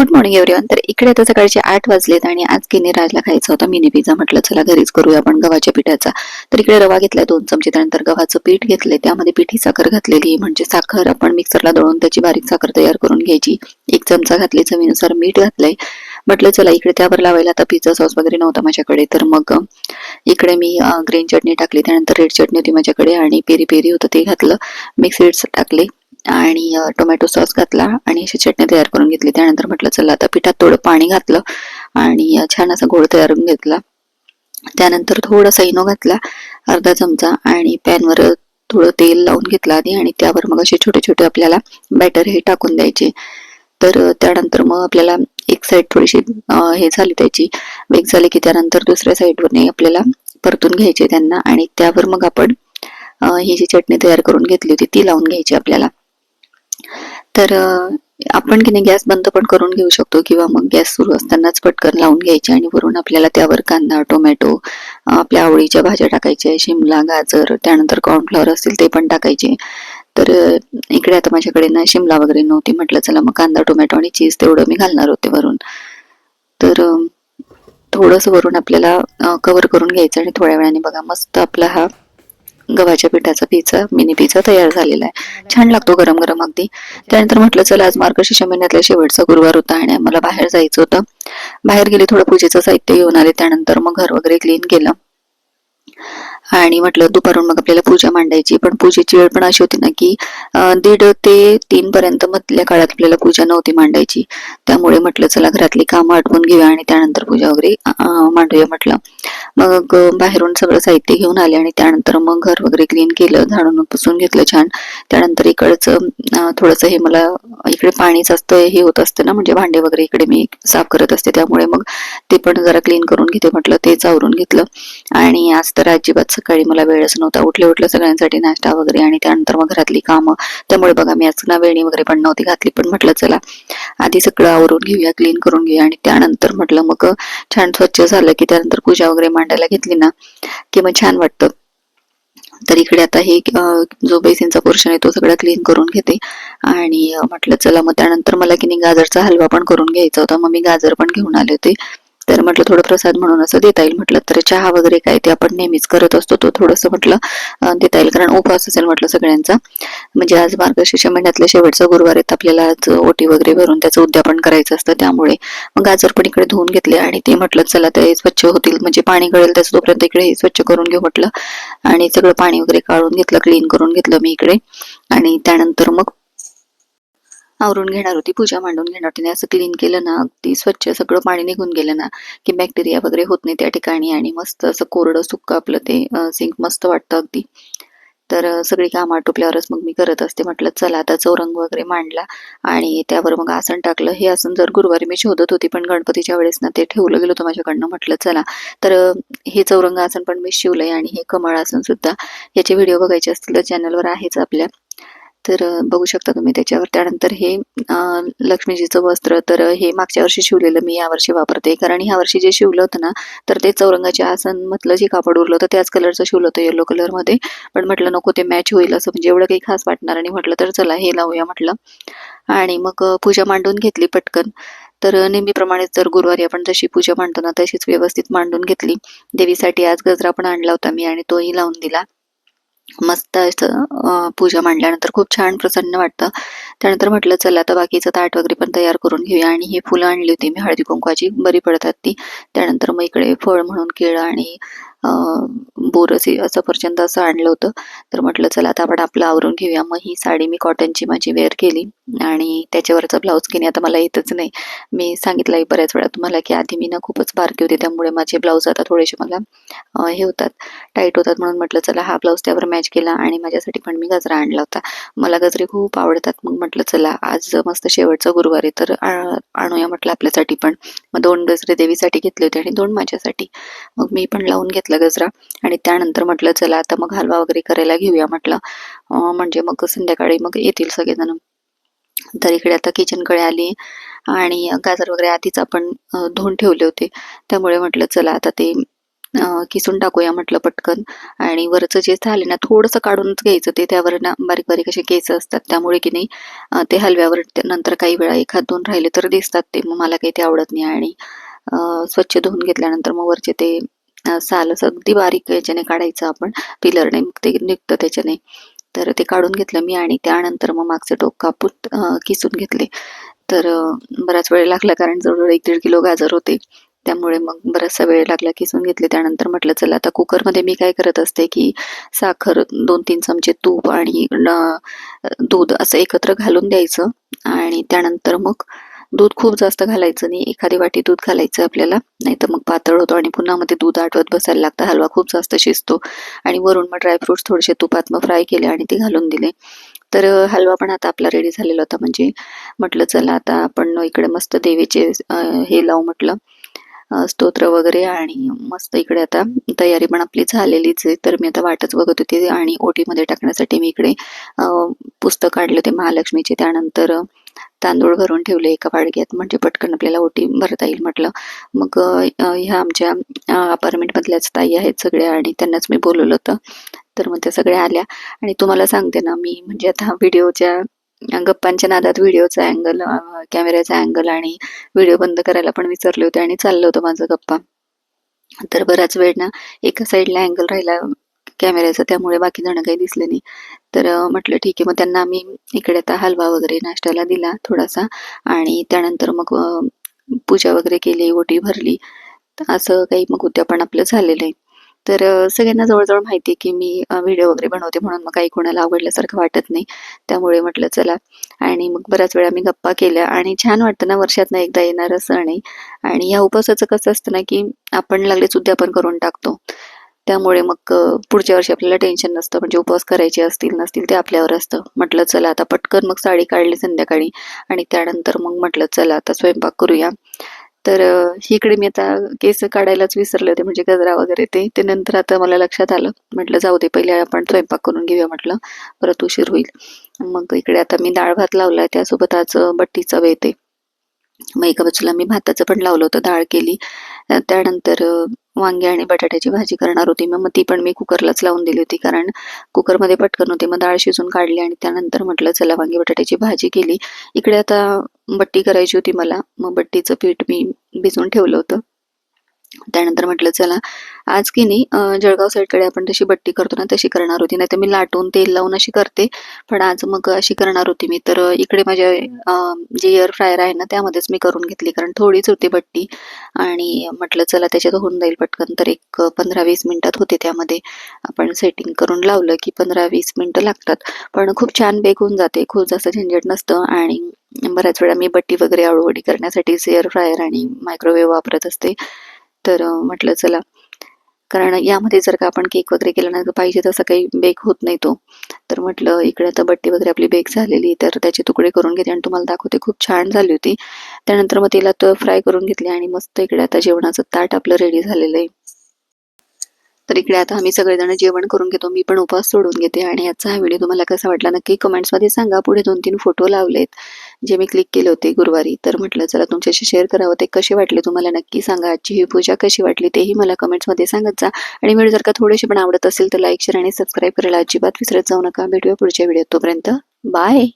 Good morning everyone तर इकडे आता सकाळचे आठ वाजलेत आणि आज गिनीराजला खायचं खायचा होता. मिनी पिझ्झा म्हटलं चला घरीच करूया आपण गव्हाच्या पिठाचा. तर इकडे रवा घेतलाय दोन चमचे. त्यानंतर गव्हाचं पीठ घेतलंय. त्यामध्ये पिठी साखर घातलेली म्हणजे साखर आपण मिक्सरला दळून त्याची बारीक साखर तयार करून घ्यायची. एक चमचा घातली चवीनुसार मीठ घातलंय. म्हटलं चला इकडे त्यावर लावायला. आता पिझ्झा सॉस वगैरे नव्हता माझ्याकडे. तर मग इकडे मी ग्रीन चटणी टाकली. त्यानंतर रेड चटणी होती माझ्याकडे आणि पेरी पेरी होतं ते घातलं. मिक्स टाकले. आणि टोमॅटो सॉस घातला आणि अशी चटणी तयार करून घेतली. त्यानंतर म्हटलं चला आता पिठात थोडं पाणी घातलं आणि छान असा घोळ तयार करून घेतला. त्यानंतर थोडासा इनो घातला अर्धा चमचा आणि पॅनवर थोडं तेल लावून घेतलं आधी आणि त्यावर मग असे छोटे छोटे आपल्याला बॅटर हे टाकून द्यायचे. तर त्यानंतर मग आपल्याला एक साईड थोडीशी हे झाली त्याची वेग झाली की त्यानंतर दुसऱ्या साईडवरने आपल्याला परतून घ्यायचे त्यांना आणि त्यावर मग आपण ही जी चटणी तयार करून घेतली होती ती लावून घ्यायची आपल्याला. तर आपण की नाही गॅस बंद पण करून घेऊ शकतो किंवा मग गॅस सुरू असतानाच पटकन लावून घ्यायचे आणि वरून आपल्याला त्यावर कांदा टोमॅटो आपल्या आवडीच्या भाज्या टाकायच्या शिमला गाजर त्यानंतर कॉर्नफ्लॉवर असतील ते पण टाकायचे. तर इकडे आता माझ्याकडे ना शिमला वगैरे नव्हती म्हटलं चला मग कांदा टोमॅटो आणि चीज तेवढं मी घालणार होते वरून. तर थोडंसं वरून आपल्याला कव्हर करून घ्यायचं आणि थोड्या वेळाने बघा मस्त आपला हा गव्हाच्या पिठाचा पिझ्झा मिनी पिझ्झा तयार झालेला आहे. छान लागतो गरम गरम अगदी. त्यानंतर म्हटलं चला आज मार्गशीर्ष महिन्यातला शेवटचा गुरुवार होता आणि आम्हाला बाहेर जायचं होतं. बाहेर गेले थोडं पूजेचं साहित्य घेऊन आले. त्यानंतर मग घर वगैरे क्लीन केलं. आणि म्हटलं दुपारून मग आपल्याला पूजा मांडायची पण पूजेची वेळ पण अशी होती ना की दीड ते तीन पर्यंत मधल्या काळात आपल्याला पूजा नव्हती मांडायची. त्यामुळे म्हटलं चला घरातली कामं आटवून घेऊया आणि त्यानंतर पूजा वगैरे मांडूया म्हटलं. मग बाहेरून सगळं साहित्य घेऊन आले आणि त्यानंतर मग घर वगैरे क्लीन केलं झाडून पुसून घेतलं छान. त्यानंतर इकडचं थोडंसं हे मला इकडे पाणीच असतं हे होत असतं ना म्हणजे भांडे वगैरे इकडे मी साफ करत असते त्यामुळे मग ते पण जरा क्लीन करून घेते म्हटलं तेच आवरून घेतलं. आणि आज तर अजिबात सकाळी मला वेळच नव्हता. उठले उठलं सगळ्यांसाठी नाश्ता वगैरे आणि त्यानंतर मग घरातली कामं. त्यामुळे बघा मी आज ना वेणी वगैरे पण नव्हती घातली पण म्हटलं चला आधी सगळं आवरून घेऊया क्लीन करून घेऊया. आणि त्यानंतर म्हटलं मग छान स्वच्छ झालं की त्यानंतर पूजा वगैरे मांडायला घेतली ना की मग छान वाटतं. तर इकडे आता हे जो बेसिनचा पोर्शन आहे तो सगळा क्लीन करून घेते. आणि म्हटलं चला मग त्यानंतर मला की नाही गाजरचा हलवा पण करून घ्यायचा होता. मग मी गाजर पण घेऊन आले होते. तर म्हटलं थोडं प्रसाद म्हणून असं देता येईल. म्हटलं तर चहा वगैरे काय ते आपण नेहमीच करत असतो. तो थोडंसं म्हटलं देता येईल. कारण उपवास असेल म्हटलं सगळ्यांचा. म्हणजे आज मार्गशीर्ष महिन्यातल्या शेवटचा गुरुवार आहेत आपल्याला आज ओटी वगैरे भरून त्याचं उद्यापन करायचं असतं. त्यामुळे मग गाजर पण इकडे धुवून घेतले आणि ते म्हटलं चला ते स्वच्छ होतील. म्हणजे पाणी गळेल त्याचं तोपर्यंत इकडे स्वच्छ करून घेऊ म्हटलं. आणि सगळं पाणी वगैरे काढून घेतलं क्लीन करून घेतलं मी इकडे. आणि त्यानंतर मग आवरून घेणार होती पूजा मांडून घेणार होती. आणि असं क्लीन केलं ना अगदी स्वच्छ सगळं पाणी निघून गेलं ना की बॅक्टेरिया वगैरे होत नाही त्या ठिकाणी आणि मस्त असं कोरडं सुक्क आपलं ते सिंक मस्त वाटतं अगदी. तर सगळी कामं आटोपल्यावरच मग मी करत असते. म्हटलं चला आता चौरंग वगैरे मांडला आणि त्यावर मग आसन टाकलं. हे आसन जर गुरुवारी मी शोधत होती पण गणपतीच्या वेळेस ना ते ठेवलं गेलं होतं माझ्याकडनं. म्हटलं चला. तर हे चौरंग आसन पण मी शिवलंय आणि हे कमळ आसन सुद्धा याचे व्हिडिओ बघायचे असतील तर चॅनलवर आहेच आपल्या. तर बघू शकता तुम्ही त्याच्यावर. त्यानंतर हे लक्ष्मीजीचं वस्त्र तर हे मागच्या वर्षी शिवलेलं मी यावर्षी वापरते. कारण ह्या वर्षी जे शिवलं होतं ना तर ते चौरंगाच्या आसन मधलं जे कापड उरलं होतं त्याच कलरचं शिवलं होतं येलो कलरमध्ये पण म्हटलं नको ते मॅच होईल असं म्हणजे एवढं काही खास वाटणार आणि म्हटलं तर चला हे लावूया म्हटलं. आणि मग पूजा मांडून घेतली पटकन. तर नेहमीप्रमाणेच जर गुरुवारी आपण जशी पूजा मांडतो ना तशीच व्यवस्थित मांडून घेतली. देवीसाठी आज गजरा पण आणला होता मी आणि तोही लावून दिला. मस्त असं पूजा मांडल्यानंतर खूप छान प्रसन्न वाटतं. त्यानंतर म्हटलं चला आता बाकीचं ताट वगैरे पण तयार करून घेऊया. आणि ही फुलं आणली होती मी हळदी कुंकवाची बरी पडतात ती. त्यानंतर मग इकडे फळ म्हणून केळं आणि बोरसी सफरचंद असं आणलं होतं. तर म्हटलं चला आता आपण आपलं आवरून घेऊया. मग ही साडी मी कॉटनची माझी वेअर केली आणि त्याच्यावरचा ब्लाऊज घेणे आता मला येतच नाही. मी सांगितलंही बऱ्याच वेळा तुम्हाला की आधी मी ना खूपच बारकी होते त्यामुळे माझे ब्लाऊज आता थोडेसे मला हे होतात टाईट होतात. म्हणून म्हटलं चला हा ब्लाऊज त्यावर मॅच केला आणि माझ्यासाठी पण मी गजरा आणला होता. मला गजरे खूप आवडतात. मग म्हटलं चला आज मस्त शेवटचा गुरुवार आहे तर आणूया. म्हटलं आपल्यासाठी पण. मग दोन गजरे देवीसाठी घेतले होते आणि दोन माझ्यासाठी. मग मी पण लावून घेतले. गजरा. आणि त्यानंतर म्हटलं चला आता मग हलवा वगैरे करायला घेऊया म्हटलं. म्हणजे मग संध्याकाळी मग येतील सगळेजण. तर इकडे आता किचनकडे आली आणि गाजर वगैरे आधीच आपण धुवून ठेवले होते. त्यामुळे म्हटलं चला आता ते किसून टाकूया म्हटलं पटकन. आणि वरचं जे झाले ना थोडंसं काढूनच घ्यायचं ते. त्यावर ना बारीक बारीक असे केस असतात. त्यामुळे की नाही ते हलव्यावर नंतर काही वेळा एखाद दोन राहिले तर दिसतात ते. मग मला काही ते आवडत नाही. आणि स्वच्छ धुवून घेतल्यानंतर मग वरचे ते सालस साल अगदी बारीक याच्याने काढायचं आपण. पिलरने मग ते निघतं त्याच्याने. तर ते काढून घेतलं मी आणि त्यानंतर मग मागचं टोक कापून किसून घेतले. तर बराच वेळ लागला कारण जवळजवळ एक दीड किलो गाजर होते. त्यामुळे मग बराचसा वेळ लागला किसून घेतले. त्यानंतर म्हटलं चला आता कुकरमध्ये मी काय करत असते की साखर दोन तीन चमचे तूप आणि दूध असं एकत्र घालून द्यायचं आणि त्यानंतर मग दूध खूप जास्त घालायचं नाही. एखादी वाटी दूध घालायचं आपल्याला. नाही तर मग पातळ होतो आणि पुन्हा मध्ये दूध आटवत बसायला लागतं. हलवा खूप जास्त शिजतो. आणि वरून मग ड्रायफ्रुट्स थोडेसे तुपात मग फ्राय केले आणि ते घालून दिले. तर हलवा पण आता आपला रेडी झालेला होता. म्हणजे म्हटलं चला आता आपण इकडे मस्त देवीचे हे लावू म्हटलं. स्तोत्र वगैरे आणि मस्त इकडे आता तयारी पण आपली झालेलीच आहे. तर मी आता वाटच बघत होते आणि ओटीमध्ये टाकण्यासाठी मी इकडे पुस्तक काढले होते. महालक्ष्मीचे. त्यानंतर तांदूळ भरून ठेवले एका बाडग्यात म्हणजे पटकन आपल्याला ओटी भरता येईल म्हटलं. मग ह्या आमच्या अपार्टमेंटमधल्याच ताई आहेत सगळ्या आणि त्यांनाच मी बोलवलं होतं. तर मग त्या सगळ्या आल्या. आणि तुम्हाला सांगते ना मी म्हणजे आता व्हिडिओच्या गप्पांच्या नादात व्हिडिओचा अँगल कॅमेऱ्याचा अँगल आणि व्हिडिओ बंद करायला पण विसरले होते आणि चाललं होतं माझं गप्पा. तर बराच वेळ ना एका साईडला अँगल राहिला कॅमेऱ्याचा त्यामुळे बाकी जण काही दिसले नाही. तर म्हटलं ठीक आहे. मग त्यांना आम्ही इकडे आता हलवा वगैरे नाश्त्याला दिला थोडासा. आणि त्यानंतर मग पूजा वगैरे केली ओटी भरली. असं काही मग उद्यापन आपलं झालेलं आहे. तर सगळ्यांना जवळजवळ माहिती आहे की मी व्हिडिओ वगैरे बनवते म्हणून मग काही कोणाला आवडल्यासारखं वाटत नाही. त्यामुळे म्हटलं चला. आणि मग बऱ्याच वेळा मी गप्पा केल्या. आणि छान वाटतं ना वर्षातनं एकदा येणार सण आहे. आणि या उपवासाचं कसं असतं ना की आपण लागलेच उद्यापन करून टाकतो. त्यामुळे मग पुढच्या वर्षी आपल्याला टेन्शन नसतं. म्हणजे उपवास करायचे असतील नसतील ते आपल्यावर असतं. म्हटलं चला आता पटकन मग साडी काढली संध्याकाळी आणि त्यानंतर मग म्हटलं चला आता स्वयंपाक करूया. तर इकडे मी आता केस काढायलाच विसरले होते म्हणजे गजरा वगैरे ते. ते नंतर आता मला लक्षात आलं. म्हटलं जाऊ दे पहिले आपण स्वयंपाक करून घेऊया म्हटलं. परत उशीर होईल. मग इकडे आता मी डाळ भात लावला त्यासोबत आज अं, बट्टीचा बेत मग एका बाजूला मी भाताचं पण लावलं होतं डाळ केली. त्यानंतर वांगे आणि बटाट्याची भाजी करणार होती. मग ती पण मी कुकरलाच लावून दिली होती. कारण कुकरमध्ये पटकन होती. मग डाळ शिजून काढली आणि त्यानंतर म्हटलं चला वांगी बटाट्याची भाजी केली. इकडे आता बट्टी करायची होती मला. मग बट्टीचं पीठ मी भिजवून ठेवलं होतं. त्यानंतर म्हटलं चला आज की नाही जळगाव साईडकडे आपण तशी बट्टी करतो ना तशी करणार होती. नाही तर मी लाटून तेल लावून अशी करते. पण आज मग अशी करणार होती मी. तर इकडे माझ्या जे एअर फ्रायर आहे ना त्यामध्येच मी करून घेतली. कारण थोडीच होती बट्टी. आणि म्हटलं चला त्याच्यात होऊन जाईल पटकन. तर एक पंधरा वीस मिनिटात होते त्यामध्ये. आपण सेटिंग करून लावलं की पंधरा वीस मिनिटं लागतात. पण खूप छान बेक होऊन जाते. खूप जास्त झंझट नसतं. आणि बऱ्याच वेळा मी बट्टी वगैरे आळूवडी करण्यासाठी एअर फ्रायर आणि मायक्रोवेव्ह वापरत असते. तर म्हटलं चला. कारण यामध्ये जर का आपण केक वगैरे केला ना पाहिजे तसा काही बेक होत नाही तो. तर म्हटलं इकडे आता बट्टी वगैरे आपली बेक झालेली तर त्याचे तुकडे करून घेते आणि तुम्हाला दाखवते खूप छान झाली होती. त्यानंतर मग तिला तर फ्राय करून घेतली आणि मस्त इकडे आता जेवणाचं ताट आपलं रेडी झालेलं आहे. तर इकडे आता आम्ही सगळेजण जेवण करून घेतो मी पण उपवास सोडून घेते आणि याचा हा व्हिडिओ तुम्हाला कसा वाटला नक्की कमेंट्समध्ये सांगा. पुढे दोन तीन फोटो लावलेत. जे मी क्लिक केले होते गुरुवारी तर म्हटलं चला तुमच्याशी शेअर करावं ते कसे वाटले तुम्हाला नक्की सांगा. आजची ही पूजा कशी वाटली तेही मला कमेंट्समध्ये सांगत जा. आणि व्हिडिओ जर का थोडेसे पण आवडत असेल तर लाईक शेअर आणि सबस्क्राईब करायला अजिबात विसरत जाऊ नका. भेटूया पुढच्या व्हिडिओ तोपर्यंत. बाय